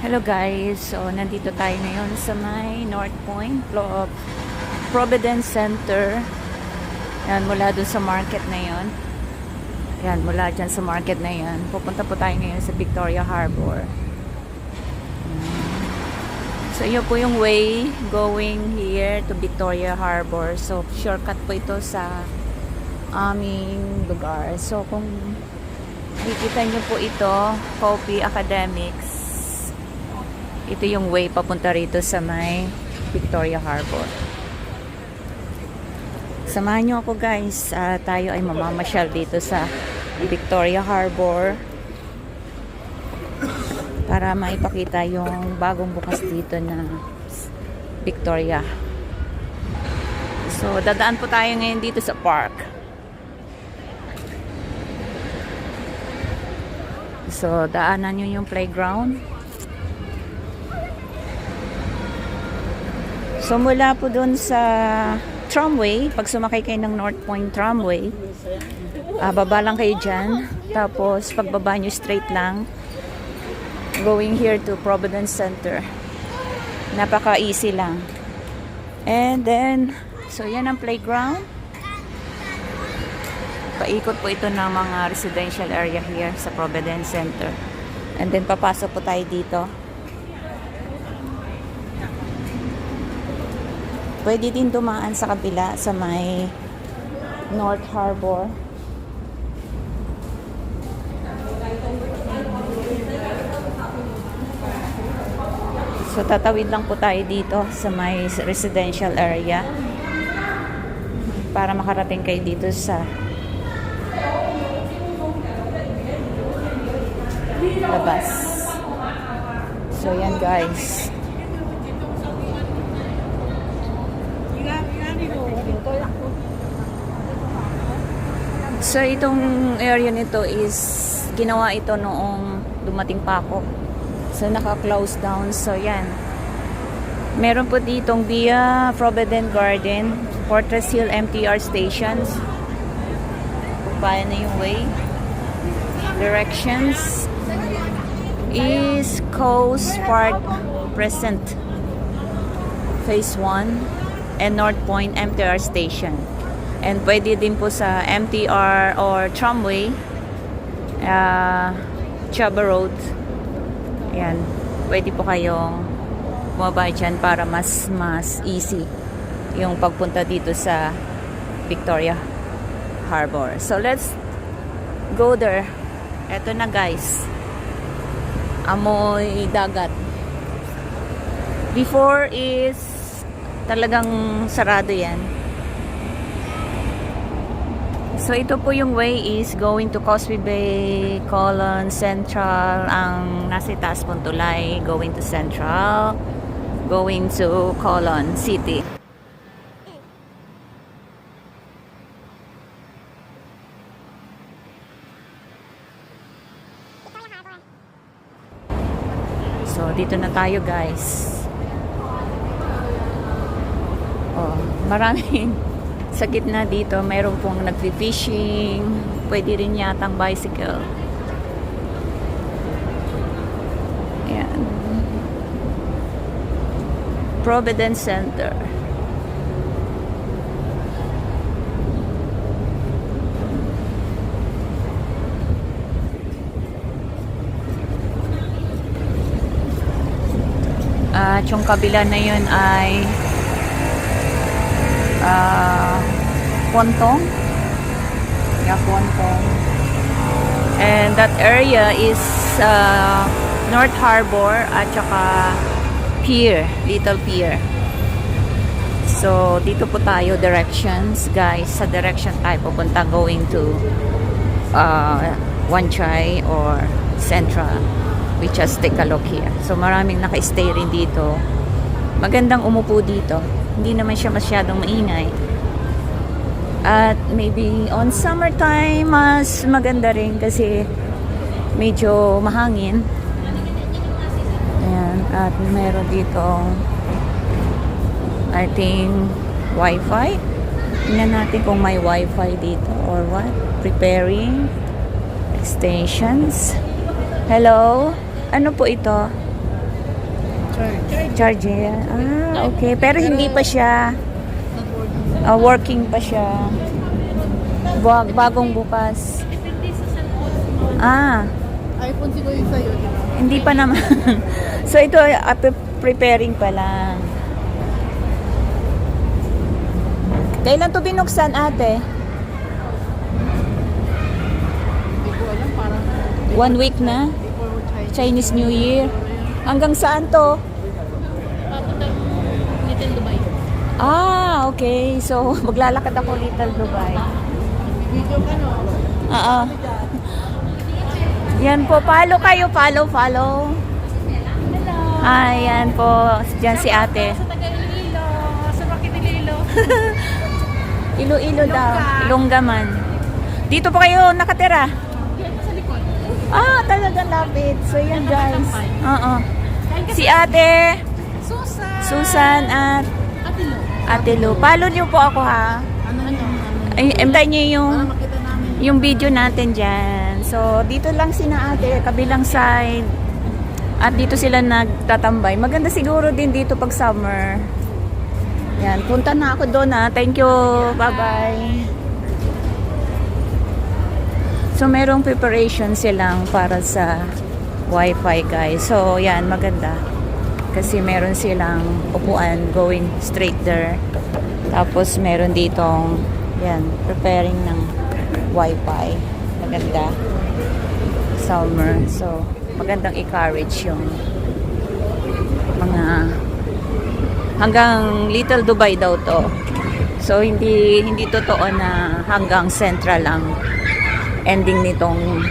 Hello guys, so nandito tayo ngayon sa may North Point, Pro- Providence Center. Yan, mula dun sa market na yon. Yan, mula dyan sa market na yan. Pupunta po tayo ngayon sa Victoria Harbor. Yan. So, yun po yung way going here to Victoria Harbor. So, shortcut po ito sa aming lugar. So, kung Kikita nyo po ito, Coffee Academics. Ito yung way papunta rito sa may Victoria Harbor. Samahan nyo ako guys. Ah, tayo ay mamamasyal dito sa Victoria Harbor. Para maipakita yung bagong bukas dito na Victoria. So, dadaan po tayo ngayon dito sa park. So, daanan nyo yung playground. So, mula po dun sa tramway, pag sumakay kayo ng North Point tramway, ah, baba lang kayo dyan. Tapos, pagbaba nyo straight lang, going here to Providence Center. Napaka-easy lang. And then, so yan ang playground. Paikot po ito ng mga residential area here sa Providence Center. And then papasok po tayo dito. Pwede din dumaan sa kabila sa may North Harbor. So tatawid lang po tayo dito sa may residential area para makarating kayo dito sa labas. So, yan guys. So, itong area nito is ginawa ito noong dumating pa ako. So, naka-close down. So, yan. Meron po ditong via Provident Garden, Fortress Hill MTR stations. Kung paano yung way. Directions is Coast Park Present Phase 1 and North Point MTR Station. And pwede din po sa MTR or tramway uh, Chaba Road. Ayan. Pwede po kayong bumaba dyan para mas mas easy yung pagpunta dito sa Victoria Harbor. So let's go there. Eto na guys amoy dagat. Before is talagang sarado yan. So ito po yung way is going to Causeway Bay, Colon, Central, ang nasa itaas pong going to Central, going to Colon City. So, dito na tayo guys. Oh, maraming sa gitna dito, mayroon pong nagfi-fishing. Pwede rin yatang bicycle. Ayan. Providence Center. At yung kabila na yun ay ah Pontong. Yeah, Pontong. And that area is uh, North Harbor at saka Pier, Little Pier. So, dito po tayo directions, guys. Sa direction tayo pupunta going to uh, Wanchai or Central. We just take a look here. So, maraming naka-stay rin dito. Magandang umupo dito. Hindi naman siya masyadong maingay. At maybe on summertime, mas maganda rin kasi medyo mahangin. Ayan. At meron dito I think wifi. Tingnan natin kung may wifi dito or what. Preparing extensions. Hello? Ano po ito? Charger. Ah, okay. Pero hindi pa siya ah, working pa siya. Bag, bagong bukas. Ah, iPhone siguro yung sa'yo, hindi pa naman. so ito pre- preparing pa lang. Kailan to binuksan ate? One week na? Chinese New Year. Hanggang saan to? Papunta Little Dubai. Ah, okay. So, maglalakad ako Little Dubai. Video ka, no? Oo. Yan po, follow kayo, follow, follow. Ayan po, dyan si ate. Sa taga Iloilo, sa Rocky Iloilo. Ilo-ilo daw, Ilongga man. Dito po kayo nakatira? Yan sa likod. Ah, talagang lapit. So, yan guys. Oo. Si ate, Susan! Susan at. Ate Lu. Follow niyo po ako ha. Ano? Ay, emtay niyo yung namin. yung video natin dyan. So, dito lang sina ate, kabilang side. At dito sila nagtatambay. Maganda siguro din dito pag summer. Yan, punta na ako doon ha. Thank you. Bye-bye. So, merong preparation silang para sa wifi guys. So, yan, maganda. Kasi meron silang upuan going straight there. Tapos, meron ditong, yan, preparing ng wifi. Maganda. Summer. So, magandang encourage yung mga hanggang Little Dubai daw to. So, hindi hindi totoo na hanggang Central ang ending nitong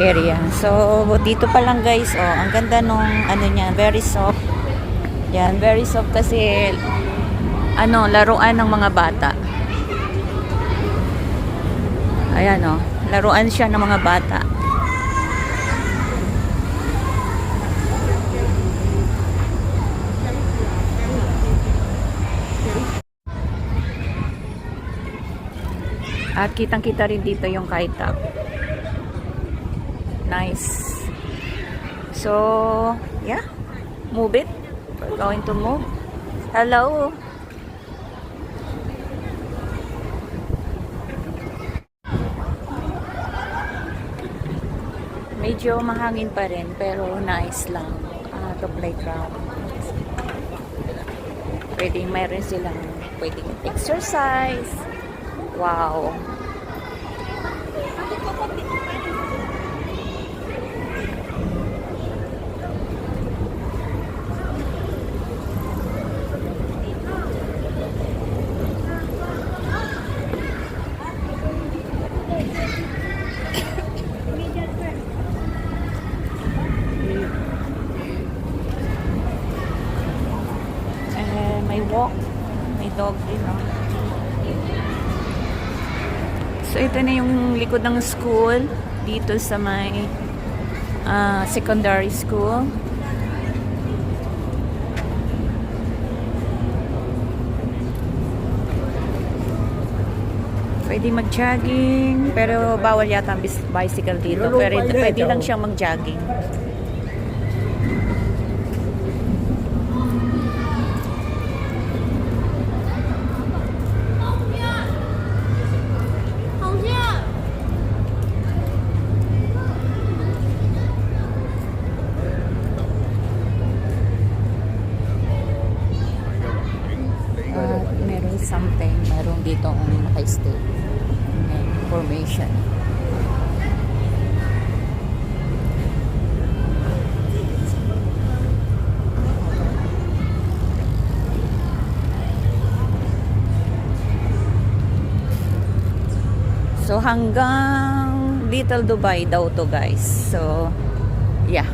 area. So, dito pa lang guys, oh, ang ganda nung ano niya, very soft. Yan, very soft kasi ano, laruan ng mga bata. Ayan oh, laruan siya ng mga bata. At kitang-kita rin dito yung kaitap. Nice. So, yeah. Move it. We're going to move. Hello. Medyo mahangin pa rin, pero nice lang. Ah, to playground. Pwede, mayroon silang pwedeng exercise. Wow. Eh, may walk. May dog din, no? So, ito na yung likod ng school dito sa may ah, secondary school. Pwede mag-jogging, pero bawal yata ang bicycle dito. Pero pwede lang siyang mag-jogging. Hanggang Little Dubai daw to guys. So yeah.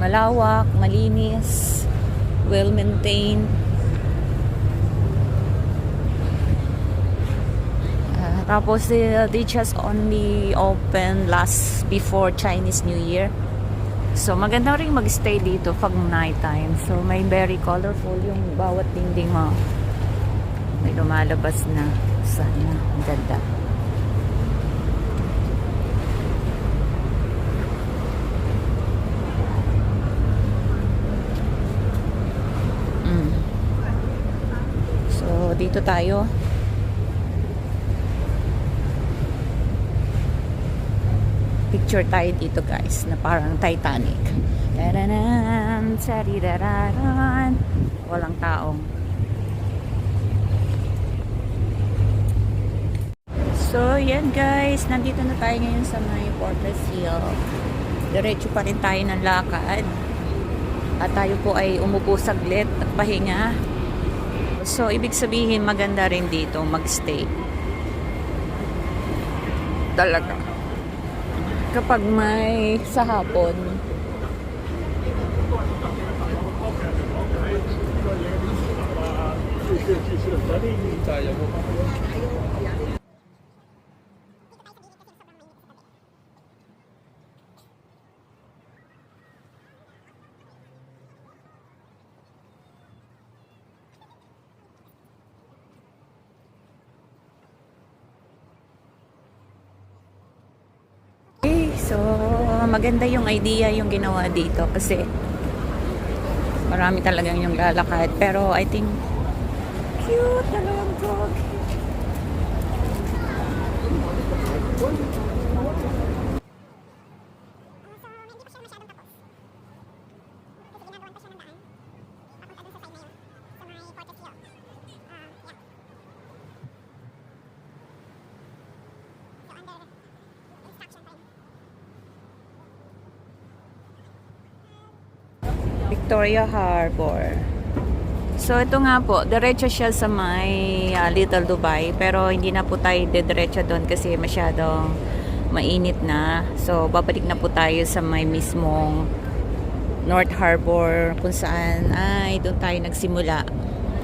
malawak, malinis, well-maintained. At Tapos they, they just only open last before Chinese New Year. So maganda rin magstay dito pag night time. So may very colorful yung bawat dingding mo. May lumalabas na sana. Ang ganda. Mm. So dito tayo. Picture tayo dito guys na parang Titanic. Taranan, sarirararan. Walang taong. So, yan guys. Nandito na tayo ngayon sa may Fortress Hill. Diretso pa rin tayo ng lakad. At tayo po ay umupo saglit at pahinga. So, ibig sabihin maganda rin dito magstay. Talaga kapag may sa hapon. Okay, so maganda yung idea yung ginawa dito kasi marami talagang yung lalakad pero I think cute talagang dog. Victoria Harbor. So ito nga po, diretso siya sa may ah, Little Dubai pero hindi na po tayo diretso doon kasi masyadong mainit na. So babalik na po tayo sa may mismong North Harbor kung saan ay doon tayo nagsimula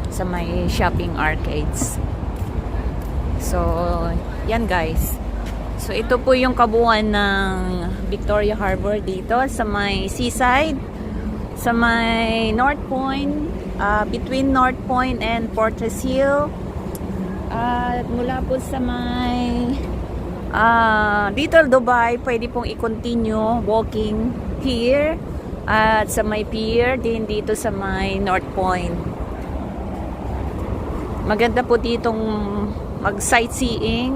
sa may shopping arcades. So yan guys. So ito po yung kabuuan ng Victoria Harbor dito sa may seaside sa may North Point, uh, between North Point and Fortress Hill. At mula po sa may uh, Little Dubai, pwede pong i-continue walking here. At sa may pier, din dito sa may North Point. Maganda po ditong mag-sightseeing.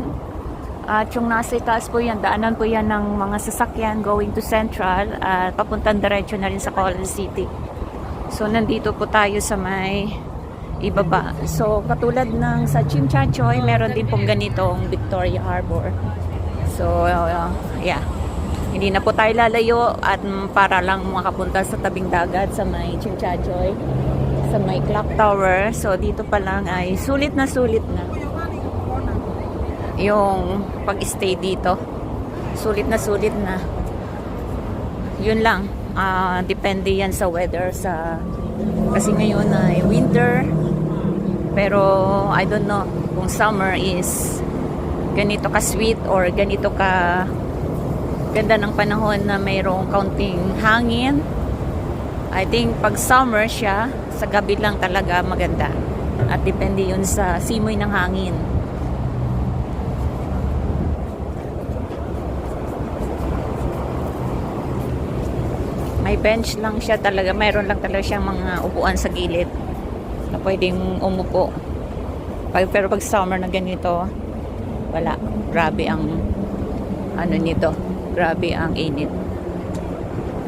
At yung nasa itaas po yan, daanan po yan ng mga sasakyan going to Central at papuntang diretso na rin sa Colon City. So, nandito po tayo sa may ibaba. So, katulad ng sa Chimchachoy, meron din pong ganitong Victoria Harbor. So, uh, yeah. Hindi na po tayo lalayo at para lang makapunta sa tabing dagat sa may Chimchachoy, sa may clock tower. So, dito pa lang ay sulit na sulit na yung pag-stay dito. Sulit na sulit na. Yun lang. Ah, depende yan sa weather sa kasi ngayon ay winter. Pero I don't know kung summer is ganito ka sweet or ganito ka ganda ng panahon na mayroong kaunting hangin. I think pag summer siya, sa gabi lang talaga maganda. At depende yun sa simoy ng hangin. May bench lang siya talaga. Mayroon lang talaga siyang mga upuan sa gilid na pwedeng umupo. Pero pag summer na ganito, wala. Grabe ang ano nito. Grabe ang init.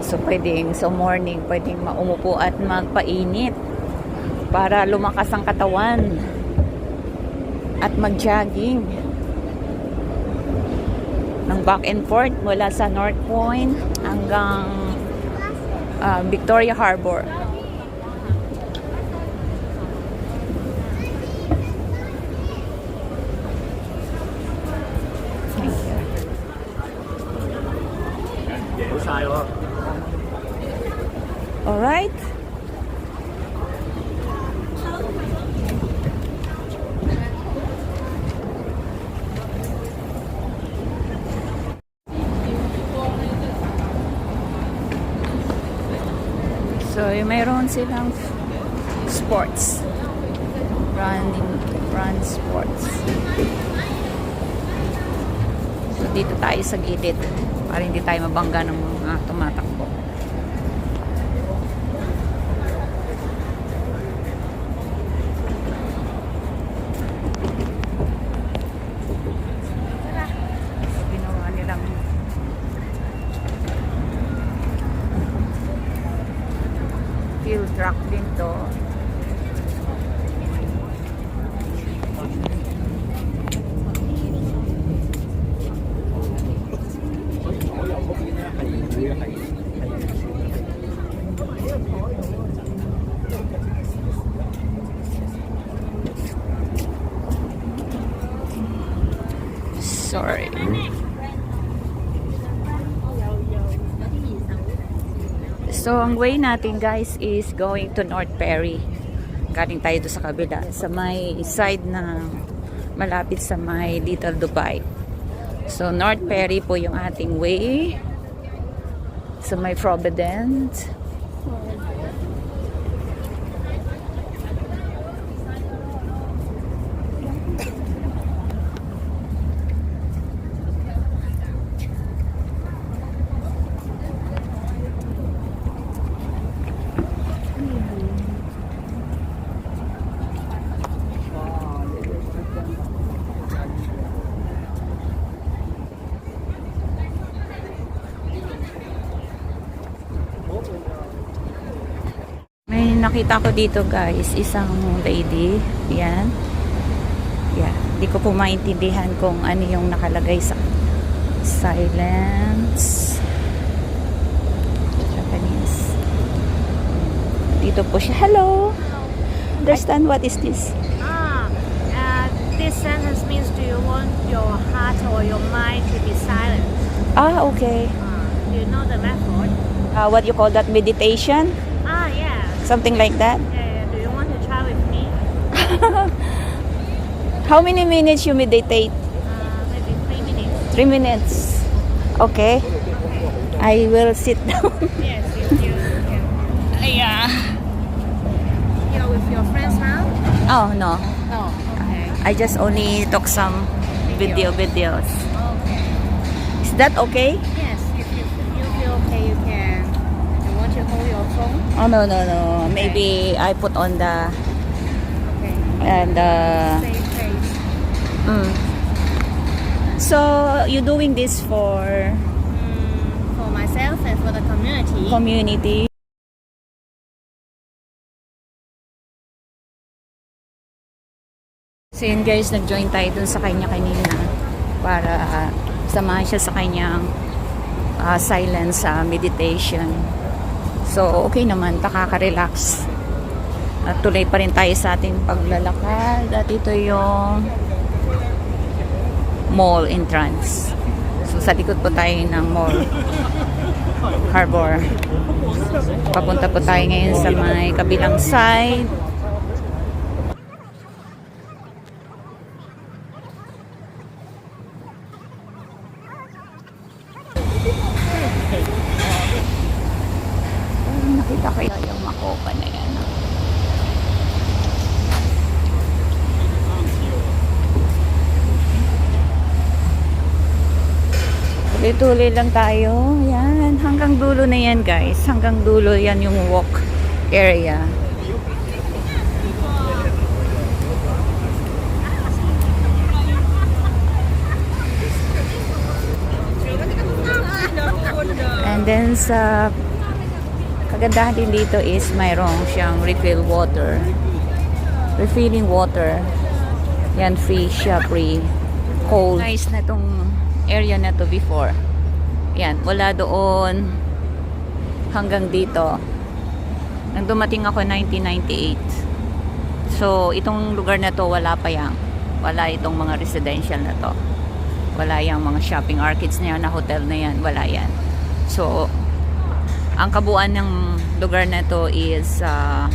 So, pwedeng sa morning, pwedeng maumupo at magpainit para lumakas ang katawan at mag-jogging ng back and forth mula sa North Point hanggang uh, Victoria Harbor. Thank you. All right. So, mayroon silang sports. Running, run sports. So, dito tayo sa gilid para hindi tayo mabangga ng mga tumatakbo. Ginawa nilang field truck din to. Sorry. So, ang way natin guys is going to North Perry. Galing tayo doon sa kabila. Sa may side na malapit sa may Little Dubai. So, North Perry po yung ating way. Sa may Providence. May nakita ko dito guys, isang lady. Yan. Yeah. Hindi ko po maintindihan kung ano yung nakalagay sa silence. Japanese. Dito po siya. Hello! Understand what is this? Ah, uh, this sentence means do you want your heart or your mind to be silent? Ah, okay. Uh, do you know the method? Uh, what you call that meditation? Something like that? Yeah, yeah. Do you want to try with me? How many minutes you meditate? Uh, maybe three minutes. Three minutes. Okay. okay. I will sit down. Yes, if you can. yeah. You're with your friends now? Oh, no. Oh, okay. I just only took some video videos. Okay. Is that okay? Oh, no, no, no. Maybe I put on the, Okay. and uh, mm. So, you doing this for Mm, for myself and for the community. community? So yun guys, nag-join tayo dun sa kanya kanina para ah, samahan siya sa kanyang ah, silence sa meditation. So okay naman, nakaka-relax. At tuloy pa rin tayo sa ating paglalakad. At ito yung mall entrance. So sa likod po tayo ng mall harbor. Papunta po tayo ngayon sa may kabilang side. Ay, nakita ko yung makopa na yan. Tuloy-tuloy lang tayo. Yan. Hanggang dulo na yan, guys. Hanggang dulo yan yung walk area. And then sa kagandahan din dito is mayroong siyang refill water. Refilling water. Yan, free siya, free. Cold. Nice na tong area na to before. Yan, wala doon hanggang dito. Nang dumating ako 1998. So, itong lugar na to wala pa yan. Wala itong mga residential na to. Wala yung mga shopping arcades na yan, na hotel na yan. Wala yan. So, ang kabuuan ng lugar na to is uh,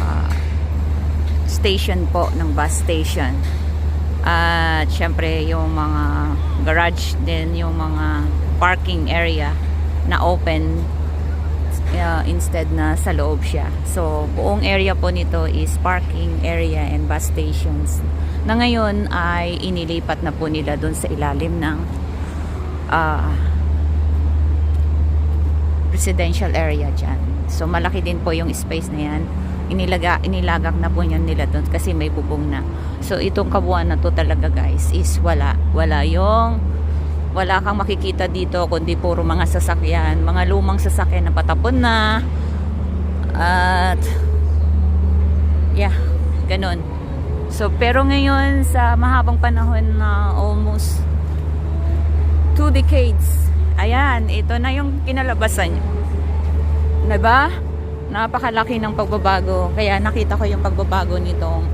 uh, station po ng bus station. At syempre yung mga garage din, yung mga parking area na open uh, instead na sa loob siya. So, buong area po nito is parking area and bus stations na ngayon ay inilipat na po nila doon sa ilalim ng ah, residential area dyan. So, malaki din po yung space na yan. Inilaga, inilagak na po yan nila doon kasi may bubong na. So, itong kabuuan na to talaga guys is wala. Wala yung wala kang makikita dito kundi puro mga sasakyan. Mga lumang sasakyan na patapon na. At yeah, ganun. So, pero ngayon sa mahabang panahon na almost two decades, ayan, ito na yung kinalabasan niya. Diba? Napakalaki ng pagbabago. Kaya nakita ko yung pagbabago nitong